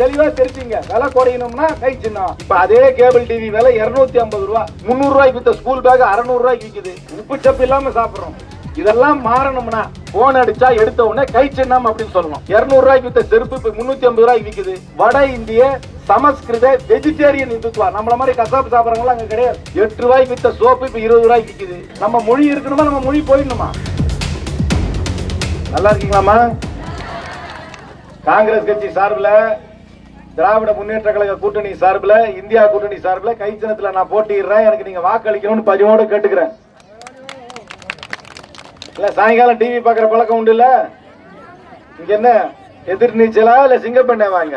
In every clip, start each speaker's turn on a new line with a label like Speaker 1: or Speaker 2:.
Speaker 1: தெளிவா தெரிஞ்சுங்க. விலை குறையணும்னா கை சின்னம். இப்ப அதே கேபிள் டிவி விலை 250 ஐம்பது ரூபா. முந்நூறு ரூபாய்க்கு வித்த ஸ்கூல் பேக் 600 ரூபாய்க்கு விற்குது உப்பு சப்பு இல்லாம சாப்பிடுறோம். இதெல்லாம் மாறணும்னா போன் அடிச்சா எடுத்த உடனே கை சின்னம் அப்படின்னு சொல்லணும். 200 ரூபாய்க்கு வித்த செருப்பு இப்ப முன்னூத்தி ஐம்பது ரூபாய்க்கு விற்குது வட இந்திய சமஸ்கிருத வெஜிடேரியன் இந்துத்துவா. நம்மள மாதிரி கசாப்பு சாப்பிடறவங்க அங்க கிடையாது. எட்டு ரூபாய்க்கு வித்த சோப்பு இப்ப இருபது ரூபாய்க்கு விற்குது நம்ம மொழி இருக்கணுமா? நம்ம மொழி போயிடணுமா? நல்லா இருக்கீங்களாமா காங்கிரஸ் கட்சி சார்பில் திராவிட முன்னேற்ற கழக கூட்டணி சார்பில் இந்தியா கூட்டணி சார்பில் கைச்சனத்தில் நான் போட்டிடுறேன் எனக்கு நீங்க வாக்களிக்கணும்னு பதிவோடு கேட்டுக்கிறேன். இல்ல சாயங்காலம் டிவி பாக்குற பழக்கம் உண்டு இல்ல? இங்க என்ன எதிர் நீச்சலா இல்ல சிங்கப்பெண்ணே வாங்க?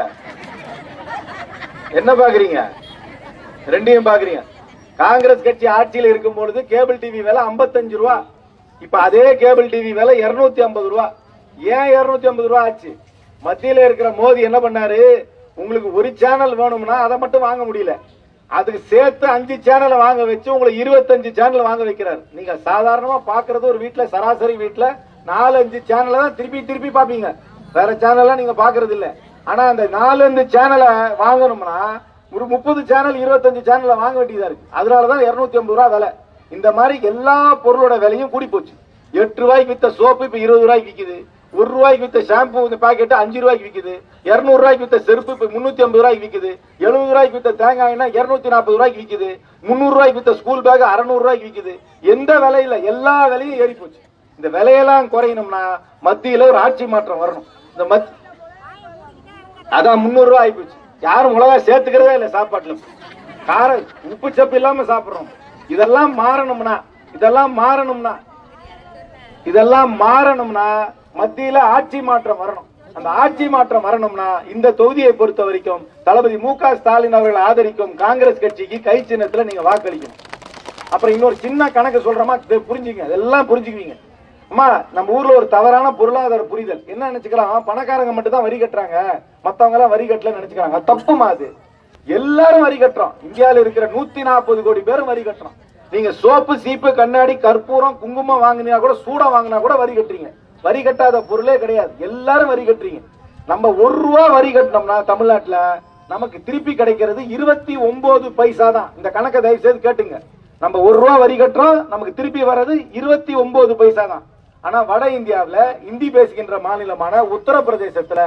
Speaker 1: என்ன பாக்குறீங்க ரெண்டையும் பாக்குறீங்க காங்கிரஸ் கட்சி ஆட்சியில் இருக்கும் பொழுது கேபிள் டிவி விலை 55 ரூபா. இப்ப அதே கேபிள் டிவி விலை 250 ஐம்பது ரூபா. ஏன் 250 ஐம்பது ரூபா ஆச்சு? மத்தியில இருக்கிற மோதி என்ன பண்ணாரு? உங்களுக்கு ஒரு சேனல் வேணும்னா அதை மட்டும் வாங்க முடியல. அதுக்கு சேர்த்து அஞ்சு சேனலை வாங்க வச்சு உங்களை இருபத்தஞ்சு சேனல் வாங்க வைக்கிறாரு. நீங்க சாதாரணமா பாக்குறது ஒரு வீட்டுல சராசரி வீட்டுல நாலு அஞ்சு சேனலை தான் திருப்பி திருப்பி பாப்பீங்க வேற சேனல்லாம் நீங்க பாக்குறது இல்ல. ஆனா அந்த நாலு அஞ்சு சேனலை வாங்கணும்னா ஒரு முப்பது சேனல் இருபத்தஞ்சு சேனலை வாங்க வேண்டியதா இருக்கு. அதனாலதான் 250 ஐம்பது ரூபா விலை. இந்த மாதிரி எல்லா பொருளோட விலையும் கூடி போச்சு எட்டு ரூபாய்க்கு வித்த சோப்பு இப்ப இருபது ரூபாய்க்கு விற்குது ஒரு ரூபாய்க்கு வித்த ஷாம்பு இந்த பாக்கெட் அஞ்சு ரூபாய்க்கு விற்குது இருநூறு ரூபாய்க்கு வித்த செருப்பு இப்போ முந்நூற்றி ஐம்பது ரூபாய்க்கு விற்குது எழுபது ரூபாய்க்கு வித்த தேங்காய் இரநூத்தி நாற்பது ரூபாய்க்கு விற்குது முந்நூறு ரூபாய்க்கு வித்த ஸ்கூல் பேக் அறுநூறு ரூபாய்க்கு எந்த விலையில? எல்லா விலையும் ஏறி போச்சு. இந்த விலையெல்லாம் குறையணும்னா மத்தியில ஒரு ஆட்சி மாற்றம் வரணும். இந்த மத் அதான் முந்நூறு ரூபாய் ஆயிப்போச்சு யாரும் மிளகா சேர்த்துக்கிறதே இல்லை சாப்பாட்டுல. கார உப்பு சப்பு இல்லாம சாப்பிட்றோம். இதெல்லாம் மாறணும்னா இதெல்லாம் மாறணும்னா இதெல்லாம் மாறணும்னா மத்தியில ஆட்சி மாற்றம் வரணும். அந்த ஆட்சி மாற்றம் வரணும்னா இந்த தொகுதியை பொறுத்த வரைக்கும் தளபதி மு க ஸ்டாலின் அவர்களை ஆதரிக்கும் காங்கிரஸ் கட்சிக்கு கை சின்னத்துல நீங்க வாக்களிக்கணும். அப்புறம் இன்னொரு சின்ன கணக்கு சொல்றமா இதை புரிஞ்சுங்க இதெல்லாம் புரிஞ்சுக்குவீங்க. அம்மா நம்ம ஊர்ல ஒரு தவறான பொருளாதார புரிதல். என்ன நினைச்சுக்கலாம்? பணக்காரங்க மட்டும் தான் வரி கட்டுறாங்க. மத்தவங்க எல்லாம் வரி கட்டல நினைச்சுக்கிறாங்க. தப்புமா அது. எல்லாரும் வரி கட்டுறோம். இந்தியால இருக்கிற நூத்தி நாற்பது கோடி பேரும் வரி கட்டுறோம். நீங்க சோப்பு சீப்பு கண்ணாடி கற்பூரம் குங்குமம் வாங்கினா கூட சூடம் வாங்கினா கூட வரி கட்டுறீங்க. வரி கட்டாத பொருளே கிடையாது. எல்லாரும் வரி கட்டுறீங்க. நம்ம ஒரு ரூபா வரி கட்டினோம்னா தமிழ்நாட்டுல நமக்கு திருப்பி கிடைக்கிறது இருபத்தி ஒன்பது பைசா தான். இந்த கணக்கை தயவு செய்து கேட்டுங்க. நம்ம ஒரு ரூபா வரி கட்டுறோம் நமக்கு திருப்பி வர்றது இருபத்தி ஒன்பது பைசா தான். ஆனா வட இந்தியாவில் இந்தி பேசுகின்ற மாநிலமான உத்தரப்பிரதேசத்துல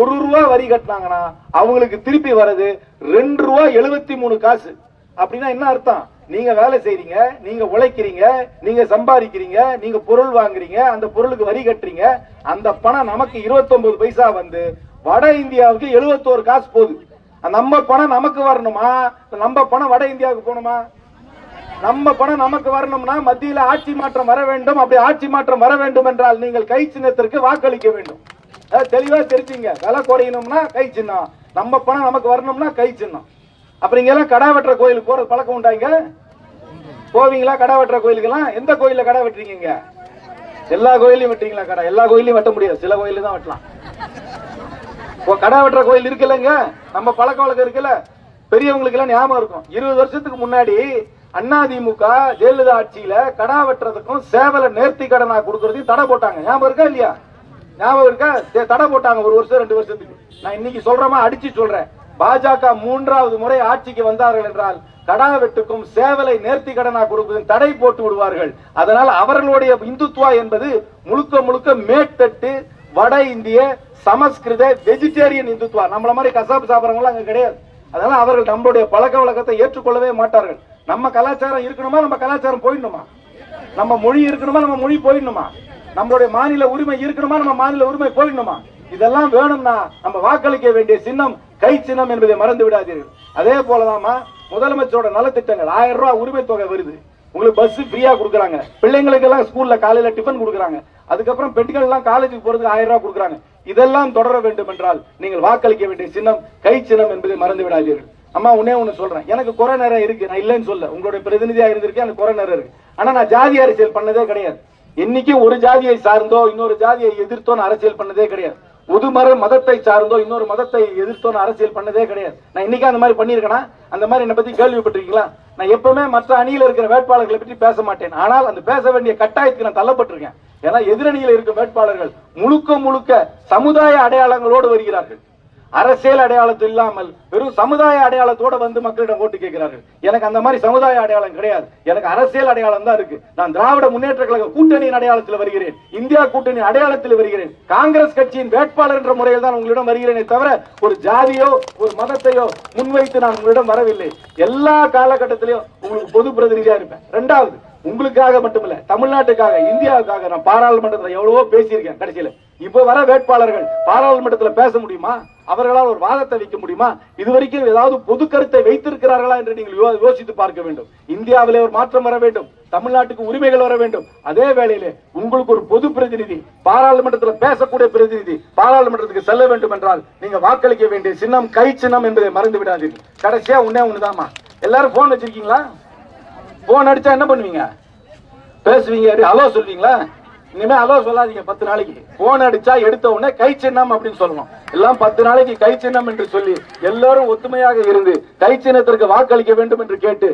Speaker 1: ஒரு ரூபா வரி கட்டினாங்கன்னா அவங்களுக்கு திருப்பி வர்றது ரெண்டு ரூபா எழுபத்தி மூணு காசு. அப்படின்னா என்ன அர்த்தம்? நீங்க வேலை செய்றீங்க நீங்க உழைக்கிறீங்க நீங்க சம்பாதிக்கிறீங்க நீங்க பொருள் வாங்குறீங்க அந்த பொருளுக்கு வரி கட்டுறீங்க அந்த பணம் நமக்கு 29 பைசா வந்து வட இந்தியாவுக்கு 71 காசு போகுது. நம்ம பணம் நமக்கு வரணுமா? நம்ம பணம் வட இந்தியாவுக்கு போகணுமா? நம்ம பணம் நமக்கு வரணும்னா மத்தியில ஆட்சி மாற்றம் வர வேண்டும். அப்படி ஆட்சி மாற்றம் வர வேண்டும் என்றால் நீங்கள் கை சின்னத்திற்கு வாக்களிக்க வேண்டும். தெளிவா தெரிஞ்சுங்க. விலை குறையணும்னா கை சின்னம். நம்ம பணம் நமக்கு வரணும்னா கை சின்னம். அப்புறம் இங்க எல்லாம் கடா வெட்டுற கோயிலுக்கு போறது பழக்கம் உண்டாங்க போவீங்களா கடா வெட்டுற கோயிலுக்கெல்லாம்? எந்த கோயில்ல கடா வெட்டுறீங்க எல்லா கோயிலையும் வெட்டுறீங்களா கடா? எல்லா கோயிலையும் வெட்ட முடியாது. சில கோயில தான் வெட்டலாம். இப்போ கடா வெட்டுற கோயில் இருக்குல்லங்க நம்ம பழக்க வழக்கம் இருக்குல்ல? பெரியவங்களுக்கு எல்லாம் ஞாபகம் இருக்கும். இருபது வருஷத்துக்கு முன்னாடி அதிமுக ஜெயலலிதா ஆட்சியில கடா வெட்டுறதுக்கும் சேவல நேர்த்தி கடனா கொடுக்கறதையும் தடை போட்டாங்க. ஞாபகம் இருக்கா இல்லையா? ஞாபகம் இருக்கா? தே- தடை போட்டாங்க ஒரு வருஷம் ரெண்டு வருஷத்துக்கு. நான் இன்னைக்கு சொல்றேமா அடிச்சு சொல்றேன். பாஜக மூன்றாவது முறை ஆட்சிக்கு வந்தார்கள் என்றால் கடா வெட்டுக்கும் சேவலை நேர்த்தி கடனா கொடுப்பதும் தடை போட்டு விடுவார்கள். அதனால் அவர்களுடைய இந்துத்துவா என்பது முழுக்க முழுக்க மேட்டட்டு வட இந்திய சமஸ்கிருத வெஜிடேரியன் இந்துத்துவா. நம்மள மாதிரி கசாப்பு சாப்பிடறவங்க அங்கே கிடையாது. அதனால அவர்கள் நம்மளுடைய பழக்க வழக்கத்தை ஏற்றுக்கொள்ளவே மாட்டார்கள். நம்ம கலாச்சாரம் இருக்கணுமா? நம்ம கலாச்சாரம் போயிடணுமா? நம்ம மொழி இருக்கணுமா? நம்ம மொழி போயிடணுமா? நம்மளுடைய மாநில உரிமை இருக்கணுமா? நம்ம மாநில உரிமை போயிடணுமா? இதெல்லாம் வேணும்னா நம்ம வாக்களிக்க வேண்டிய சின்னம் கை சின்னம் என்பதை மறந்து விடாதீர்கள். அதே போலதாம்மா முதலமைச்சரோட நலத்திட்டங்கள். ஆயிரம் ரூபாய் உரிமை தொகை வருது. உங்களுக்கு பஸ் ஃப்ரீயா கொடுக்குறாங்க. பிள்ளைங்களுக்கு எல்லாம் ஸ்கூல்ல காலையில டிஃபன் கொடுக்குறாங்க. அதுக்கப்புறம் பெண்கள் எல்லாம் காலேஜுக்கு போறதுக்கு ஆயிரம் ரூபாய் கொடுக்குறாங்க. இதெல்லாம் தொடர வேண்டும் என்றால் நீங்கள் வாக்களிக்க வேண்டிய சின்னம் கை சின்னம் என்பதை மறந்து விடாதீர்கள். அம்மா உன்னே ஒண்ணு சொல்றேன். எனக்கு குறை நேரம் இருக்கு. நான் இல்லைன்னு சொல்ல. உங்களுடைய பிரதிநிதியா இருந்திருக்கேன். எனக்கு குறை நேரம் இருக்கு. ஆனா நான் ஜாதி அரசியல் பண்ணதே கிடையாது. என்னைக்கு ஒரு ஜாதியை சார்ந்தோ இன்னொரு ஜாதியை எதிர்த்தோன்னு அரசியல் பண்ணதே கிடையாது. ஒரு மதத்தை சார்ந்தோ இன்னொரு மதத்தை எதிர்த்தோன்னு அரசியல் பண்ணதே கிடையாது. நான் இன்னைக்கு அந்த மாதிரி பண்ணியிருக்கேனா? அந்த மாதிரி என்னை பத்தி கேள்விப்பட்டிருக்கீங்களா? நான் எப்பவுமே மற்ற அணியில் இருக்கிற வேட்பாளர்களை பற்றி பேச மாட்டேன். ஆனால் அந்த பேச வேண்டிய கட்டாயத்துக்கு நான் தள்ளப்பட்டிருக்கேன். ஏன்னா எதிரணியில் இருக்கும் வேட்பாளர்கள் முழுக்க முழுக்க சமுதாய அடையாளங்களோடு வருகிறார்கள். அரசியல் அடையாளத்து இல்லாமல் வெறும் சமுதாய அடையாளத்தோட வந்து மக்களிடம் ஓட்டு கேட்கிறார்கள். எனக்கு அந்த மாதிரி சமுதாய அடையாளம் கிடையாது. எனக்கு அரசியல் அடையாளம் தான் இருக்கு. நான் திராவிட முன்னேற்ற கழக கூட்டணியின் அடையாளத்தில் வருகிறேன். இந்தியா கூட்டணி அடையாளத்தில் வருகிறேன். காங்கிரஸ் கட்சியின் வேட்பாளர் என்ற முறையில் தான் உங்களிடம் வருகிறேனே தவிர ஒரு ஜாதியோ ஒரு மதத்தையோ முன்வைத்து நான் உங்களிடம் வரவில்லை. எல்லா காலகட்டத்திலையும் உங்களுக்கு பொது பிரதிநிதியா இருப்பேன். ரெண்டாவது உங்களுக்காக மட்டுமில்ல தமிழ்நாட்டுக்காக இந்தியாவுக்காக நான் பாராளுமன்றத்தில் எவ்வளவோ பேசியிருக்கேன் கடைசியில. இப்ப வர வேட்பாளர்கள் பாராளுமன்றத்தில் பேச முடியுமா? அவர்களால் ஒரு வாதத்தை வைக்க முடியுமா? இதுவரைக்கும் ஏதாவது பொது கருத்தை வைத்திருக்கிறார்களா என்று நீங்கள் யோ- யோசித்து பார்க்க வேண்டும். இந்தியாவிலே ஒரு மாற்றம் வர வேண்டும். தமிழ்நாட்டுக்கு உரிமைகள் வர வேண்டும். அதே வேளையிலே உங்களுக்கு ஒரு பொது பிரதிநிதி பாராளுமன்றத்தில் பேசக்கூடிய பிரதிநிதி பாராளுமன்றத்துக்கு செல்ல வேண்டும் என்றால் நீங்க வாக்களிக்க வேண்டிய சின்னம் கை சின்னம் என்பதை மறந்து விடாதீர்கள். கடைசியா உன்னே ஒண்ணுதாமா எல்லாரும் போன் வச்சிருக்கீங்களா? போன் அடிச்சா என்ன பண்ணுவீங்க? பேசுவீங்க ஹலோ சொல்வீங்களா? இனிமே ஹலோ சொல்லாதீங்க பத்து நாளைக்கு. போன் அடிச்சா எடுத்த உடனே கை சின்னம் அப்படின்னு சொல்லணும் எல்லாம் பத்து நாளைக்கு கை சின்னம் என்று சொல்லி எல்லாரும் ஒத்துமையாக இருந்து கை சின்னத்திற்கு வாக்களிக்க வேண்டும் என்று கேட்டு